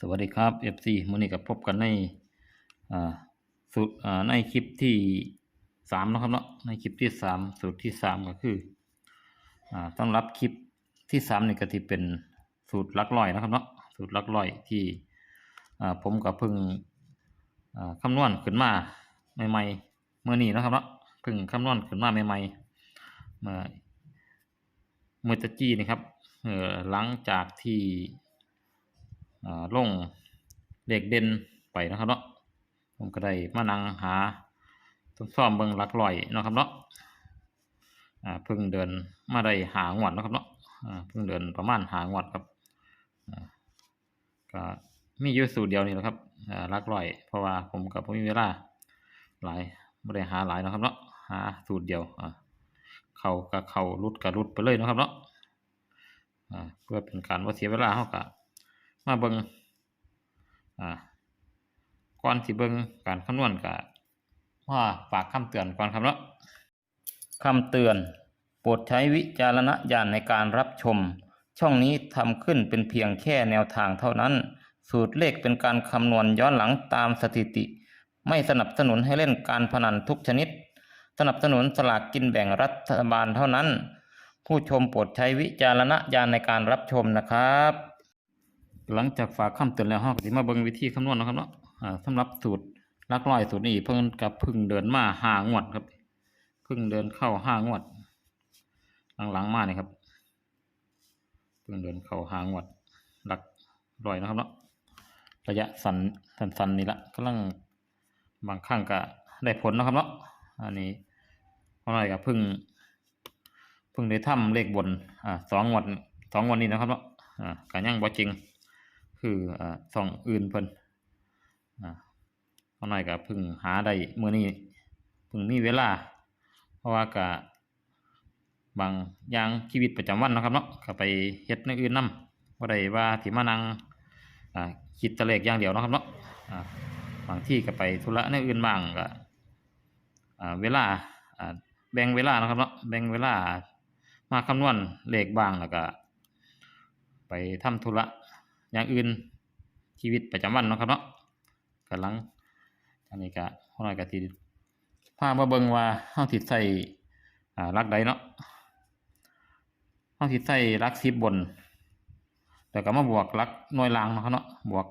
สวัสดีครับ FC มื้อนี้ก็พบกันในสูตรในคลิปที่สามนะครับเนาะในคลิปที่สามสูตรที่สามก็คืออต้องรับคลิปที่สามนี่ก็ที่เป็นสูตรลักร้อยนะครับเนาะสูตรลักร้อยที่ผมก็เพิ่งอ่าคำนวณขึ้นมาใหม่ๆเมื่อนี้นะครับเนาะพิ่งคำนวณขึ้นมาใหม่ๆเมื่อเมื่อตะกี้นี่ครับหลังจากที่ ลงเลขเด่นไปนะครับเนาะผมก็ได้มานั่งหาทดสอบเบิ่งหลักร้อยนะครับเนาะอ่าเพิ่งเดินมาได้หางวดนะครับเนาะอ่าเพิ่งเดินประมาณหางวดครับก็มีอยู่สูตรเดียวนี่แหละครับอ่าหลักร้อย เพราะว่าผมกับผมมีเวลาหลายไม่ได้หาหลายนะครับเนาะหาสูตรเดียวอ่าเขากับเขารุดกับรุดไปเลยนะครับเนาะอ่าเพื่อเป็นการว่าเสียเวลาเขากะ มาเบิงอ่าก่อนที่เบิงการคำนวณก็ว่าฝากคำเตือนก่อนครับเนาะคำเตือนโปรดใช้วิจารณญาณในการรับชม ช่องนี้ทำขึ้นเป็นเพียงแค่แนวทางเท่านั้น สูตรเลขเป็นการคำนวณย้อนหลังตามสถิติ ไม่สนับสนุนให้เล่นการพนันทุกชนิด สนับสนุนสลากกินแบ่งรัฐบาลเท่านั้น ผู้ชมโปรดใช้วิจารณญาณในการรับชมนะครับ หลังจากฝากคำเตือนแล้วเราก็สิมาเบิ่งวิธีคำนวณนะครับเนาะอ่าสำหรับสูตรลักร้อยสูตรนี้เพิ่งกับพึ่งเดินมาห้างวดครับพึ่งเดินเข้าห้างวด หลังๆมานี่ครับพิ่งเดินเข้าห้างวดหลักร้อยนะครับเนาะระยะสั้นสั้นๆนี่ละกำลังบางครั้งก็ได้ผลนะครับเนาะอันนี้เพราะอะไรก็เพิ่งพิ่งได้ทำเลขบนอ่าสองงวดสองงวันนี้นะครับเนาะอ่าก็ยังบ่จริง คืออ่าสองอื่นเพิ่นอ่าเอาหน่อยก็เพึ่งหาได้มื้อนี้เพึ่งมีเวลา เพราะว่าก็บางอย่างชีวิตประจำวันนะครับเนาะก็ไปเฮ็ดในอื่นนำบ่ได้ว่าสิมานั่งอ่าคิดแตะเลขอย่างเดียวนะครับเนาะอ่าบางที่ก็ไปธุระในอื่นบ้างก็อ่าเวลาอ่าแบ่งเวลานะครับเนาะแบ่งเวลามาคำนวณเลขบ้างแล้วก็ ไปทำธุระ อย่างอื่นชีวิตประจำวันเนาะครับเนาะกำลังอันนี้ก็พ่อน้อยก็สิพามาเบิ่งว่าเฮาสิใส่อ่าหลักใดเนาะเฮาสิใส่หลัก10บนแล้วก็มาบวกหลักหน่วยล่างเนาะครับเนาะบวก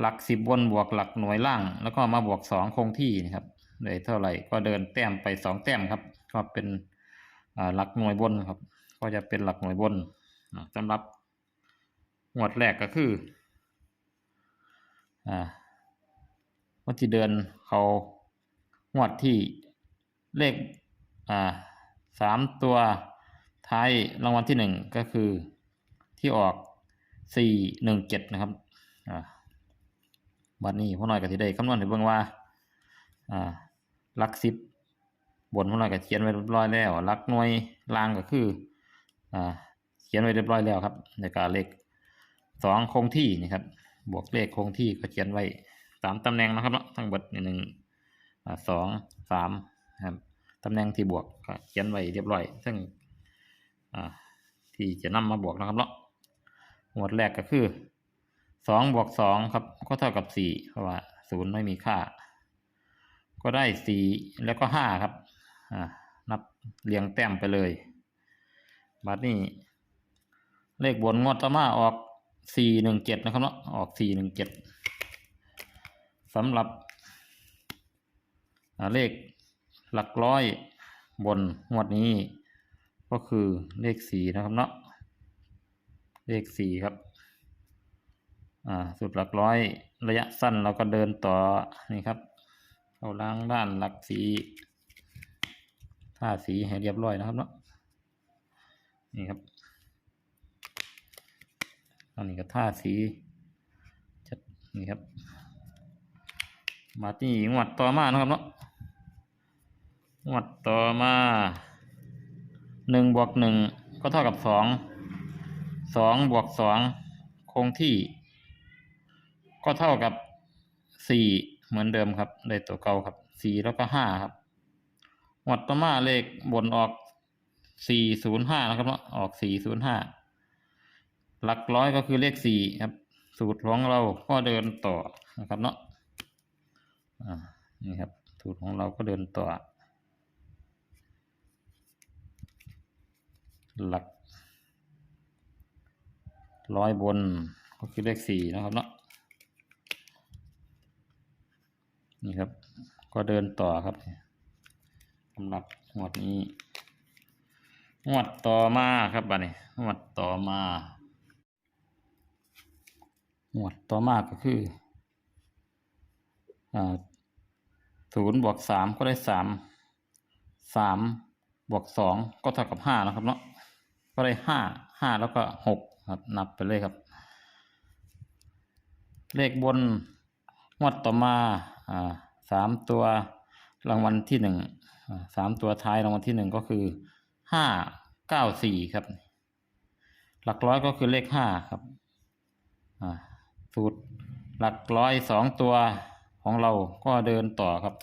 หลัก10บบนบวกหลักหน่วยล่าง แล้วก็มาบวก2คงที่นะครับได้เท่าไหร่ก็เดินแต้มไปสองแต้มครับ ก็เป็นหลักหน่วยบนครับ ก็จะเป็นหลักหน่วยบนอ่าสำหรับ งวดแรกก็คือ อ่าวันที่เดินเขางวดที่เลข อ่าสามตัวท้ายรางวัลที่หนึ่งก็คือที่ออกสี่หนึ่งเจ็ดนะครับ อ่าบัดนี้พ่อหน่อยก็สิได้คำนวณให้เบิ่งว่า อ่าลักสิบบนพ่อหน่อยก็เขียนไว้เรียบร้อยแล้วลักหน่วยล่างก็คือ อ่า เขียนไว้เรียบร้อยแล้วครับในการเลข สองคงที่นี่ครับ บวกเลขคงที่ก็เขียนไว้สามตำแหน่งนะครับเนาะทั้งหมดหนึ่งอ่าสองสามครับตำแหน่งที่บวกก็เขียนไว้เรียบร้อย ซึ่งที่จะนำมาบวกนะครับเนาะหมวดแรกก็คือสองบวกสองครับ ก็เท่ากับสี่เพราะว่าศูนย์ไม่มีค่า ก็ได้สี่แล้วก็ห้าครับนับเรียงแต้มไปเลย บัดนี้ เลขบนงวดต่อมาออก สี่หนึ่งเจ็ดนะครับเนาะออกสี่หนึ่งเจ็ดสำหรับเลขหลักร้อยบนงวดนี้ ก็คือเลขสี่นะครับเนาะเลขสี่ครับอ่าสุดหลักร้อยระยะสั้นเราก็เดินต่อนี่ครับเขาล้างด้านหลักสีท่าสีให้เรียบร้อยนะครับเนาะนี่ครับ อันนี้ก็ท่าสีจัดนี่ครับ มาที่งวดต่อมานะครับเนาะงวดต่อมาหนึ่งบวกหนึ่งก็เท่ากับสองสองบวกสองคงที่ ก็เท่ากับสี่เหมือนเดิมครับได้ตัวเก่าครับสี่แล้วก็ห้าครับงวดต่อมาเลขบนออกสี่ศูนย์ห้านะครับเนาะออกสี่ศูนย์ห้า หลักร้อยก็คือเลขสี่ครับ สูตรของเราก็เดินต่อนะครับเนาะนี่ครับ สูตรของเราก็เดินต่อ หลัก ร้อยบนก็คือเลขสี่นะครับเนาะนี่ครับ ก็เดินต่อครับสำหรับงวดนี้งวดต่อมาครับบัดนี้งวดต่อมา หมวดต่อมากก็คือศูนย์บวกสามก็ได้สามสามบวกสองก็เท่ากับห้านะครับเนาะก็ได้ห้าห้าแล้วก็หกครับนับไปเลยครับ เลขบนงวดต่อมาสามตัวรางวัลที่หนึ่งสามตัวท้ายรางวัลที่หนึ่งก็คือห้าเก้าสี่ครับ หลักร้อยก็คือเลขห้าครับอ่า สูตรหลักร้อยสองตัวของเราก็เดินต่อครับ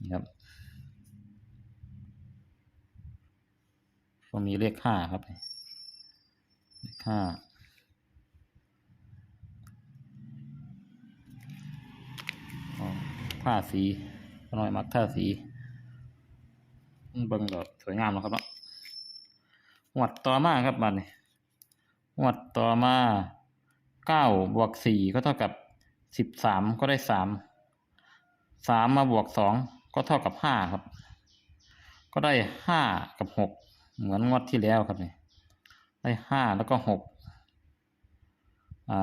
นี่ครับ ก็มีเลขห้าครับ เลขห้าอ๋อท่าสีน้อยมักท่าสีมันเบิ่งก็สวยงามแล้วครับเนาะหวัดต่อมาครับบัดนี้หวัดต่อมา เก้าบวกสี่ก็เท่ากับสิบสามก็ได้สามสามมาบวกสองก็เท่ากับห้าครับ ก็ได้ห้ากับหกเหมือนงวดที่แล้วครับนี่ได้ห้าแล้วก็หก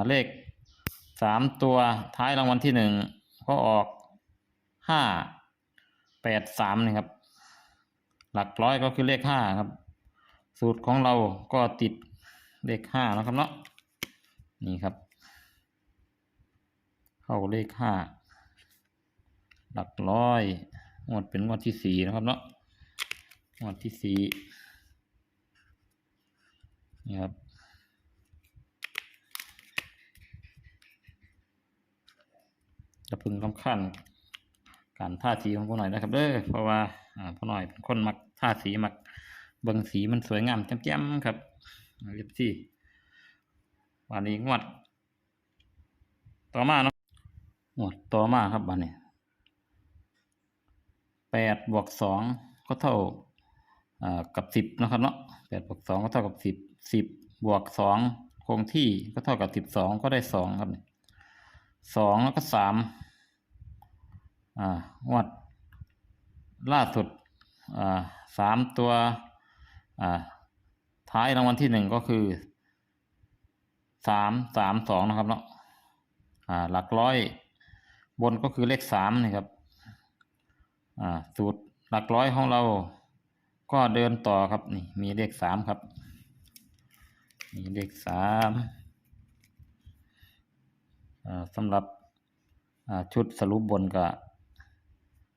เลขสามตัวท้ายรางวัลที่หนึ่งก็ออกห้าแปดสามนี่ครับ หลักร้อยก็คือเลขห้าครับ สูตรของเราก็ติดเลขห้านะครับเนาะ นี่ครับ เข้าเลขห้าหลักร้อยงวดเป็นงวดที่สี่นะครับเนาะงวดที่สี่นี่ครับจะพึงคำขั้นการท่าสีของพ่อหน่อยนะครับเด้อเพราะว่าอ่าพ่อหน่อยเป็นคนมักท่าสีมักเบิ่งสีมันสวยงามแจ่มๆครับเรียบที่ วันนี้งวด ต่อมาเนาะงวดต่อมาครับวันนี้แปดบวกสองก็เท่ากับสิบนะครับเนาะแปดบวกสองก็เท่ากับสิบสิบบวกสองคงที่ก็เท่ากับสิบสองก็ได้สองครับสองแล้วก็สามอ่างวด ล่าสุดอ่าสามตัวอ่าท้ายรางวัลที่หนึ่งก็คือ สามสามสองนะครับเนาะอ่าหลักร้อย บนก็คือเลขสามนี่ครับอ่าสูตรหลักร้อยของเรา ก็เดินต่อครับนี่มีเลขสามครับมีเลขสามอ่าสำหรับอ่าชุดสรุปบนก็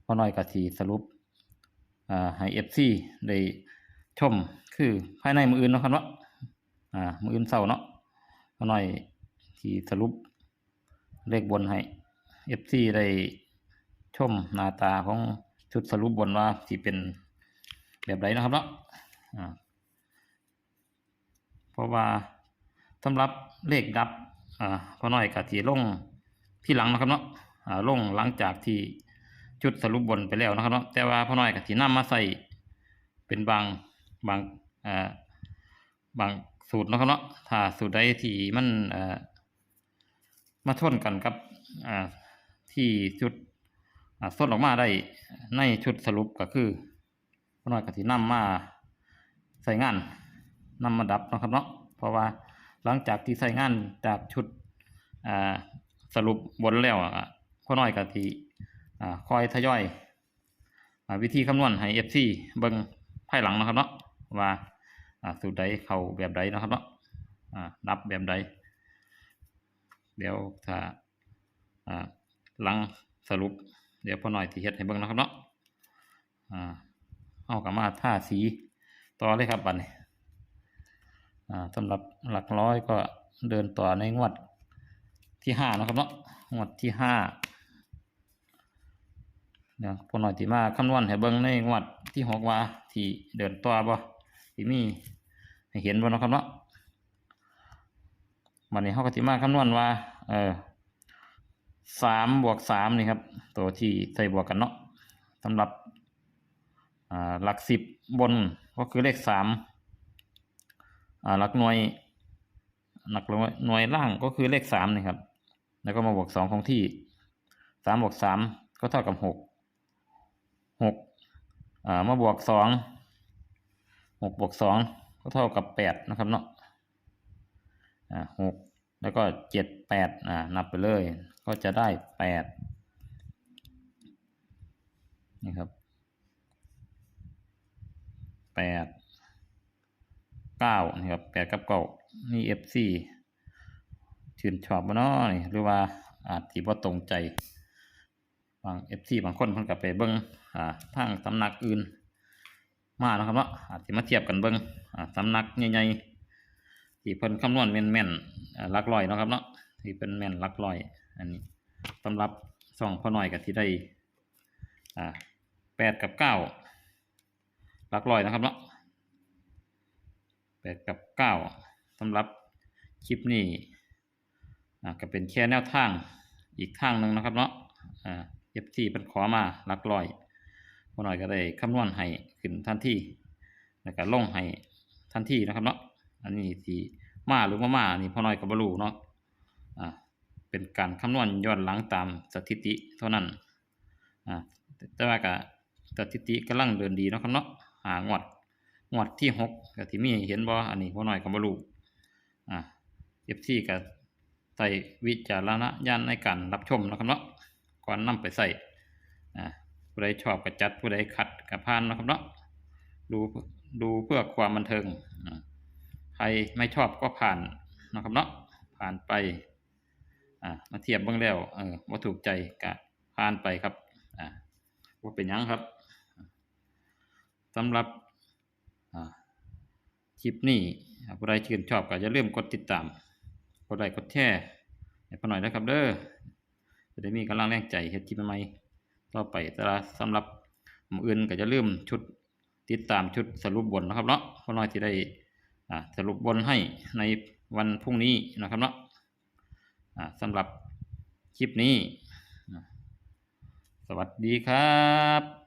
พ่อน้อยกะสีสรุปอ่าให้เอฟซีได้ชมคือภายในมืออื่นเนาะครับเนาะอ่ามืออื่นเศร้าเนาะ พอน้อยที่สรุปเลขบนให้เอฟซีได้ชมหน้าตาของชุดสรุปบนว่าสิเป็นแบบไรนะครับเนาะเพราะว่าสำหรับเลขดับอ่าพอน้อยกะทีลงที่หลังนะครับเนาะอ่าลงหลังจากที่ชุดสรุปบนไปแล้วนะครับเนาะแต่ว่าพอน้อยกะทีนำมาใส่เป็นบางบางอ่าบาง สูตรนะครับเนาะถ้าสูตรใดที่มันอ่ามาชนกันกับอ่าที่ชุดอ่าส้นออกมาได้ในชุดสรุปก็คือพน้อยกะทีนำมาใส่งานนำมาดับนะครับเนาะเพราะว่าหลังจากที่ใส่งานจากชุดอ่าสรุปบนแล้วอะพ่อน้อยกะทีอ่าคอยทยอยอวิธีคำนวณให้เอฟซีเบิงภายหลังนะครับเนาะว่า อ่าสูตรใดเข้าแบบใดนะครับเนาะอ่านับแบบใดเดี๋ยวถ้าอ่าหลังสรุป เดี๋ยวพ่อน้อยทีเฮ็ดให้เบิ่งนาะครับเนาะอ่าเอากลับมาท่าสีต่อเลยครับบัดนี้อ่าสำหรับหลักร้อยก็เดินต่อในงวดที่ห้านะครับเนาะงวดที่ห้าเดี๋ยวพอหน่อยที่มาคำนวณให้เบิ่งในงวดที่หกว่าที่เดินต่อบ่ที่มี เห็นบ่เนาะครับเนาะบวันนี้เขาก็สิมาคำนวณว่า เออสามบวกสามนี่ครับ ตัวที่ใส่บวกกันเนาะสำหรับหลักสิบบนก็คือเลขสามหลักหน่วยหลักหน่วยหน่วยล่างก็คือเลขสามนี่ครับ แล้วก็มาบวกสองของที่สามบวกสามก็เท่ากับหกหกมาบวกสองหกบวกสอง ก็เท่ากับแปดนะครับเนาะอ่าหกแล้วก็เจ็ดแปดอ่านับไปเลย ก็จะได้แปดนี่ครับแปดเก้านี่ครับแปดกับเก้านี่เอฟซีชื่นชอบบ่เนาะนี่หรือว่าอาจสิบ่าตรงใจบางเอฟซีบางคนเพิ่นก็ไปเบิ่งอ่าทางสำหนักอื่น มาเนาะครับเนาะอาจสิมาเทียบกันเบิ่งสำนักใหญ่ๆที่เพิ่นคำนวณแม่นๆอ่าหลักร้อยเนาะครับเนาะที่เป็นแม่นลักร้อย อันนี้สำหรับช่องพ่อหน่อยก็ที่ได้อ่าแปดกับเก้าลักร้อยนะครับเนาะแปดกับเก้าสำหรับคลิปนี้อ่าก็เป็นแค่แนวทางอีกทางหนึ่งนะครับเนาะอ่าเอฟซีเป็นขอมาลักร้อย พอหน่อยก็ได้คำนวณให้ขึ้นทันทีแล้วก็ลงให้ทันทีนะครับเนาะอันนี้ที่มาหรือว่ามานี่พอหน่อยก็บบรูเนาะอ่าเป็นการคำนวณย้อนหลังตามสถิติเท่านั้นอ่าแต่ว่าก็สถิติกำลังเดินดีเนาะครับเนาะหางวดงวดที่หกก็ที่มีเห็นบ่อันนี้พอหน่อยก็บบรูอ่าเอฟซีก็ใส่วิจารณญาณในการรับชมนะครับเนาะก่อนนำไปใส่ ผู้ใดชอบก็จัดผู้ใดขัดก็ผ่านนะครับเนาะดูดูเพื่อความบันเทิงใครไม่ชอบก็ผ่านนะครับเนาะผ่านไปอ่ามาเทียบเบื้องแล้วเออว่าถูกใจก็ผ่านไปครับอ่าว่าเป็นยังครับสำหรับอ่าคลิปนี้ผู้ใดชื่นชอบก็อย่าลืมกดติดตาม กดไลค์กดแชร์ให้พอหน่อยนะครับเด้อจะได้มีกำลังแรงใจเฮ็ดคลิปใหม่ ต่อไปแต่ละสำหรับหมู่อื่นก็จะลืมชุดติดตามชุดสรุปบนนะครับเนาะเพราะน้อยที่ได้สรุปบนให้ในวันพรุ่งนี้นะครับเนาะสำหรับคลิปนี้ สวัสดีครับ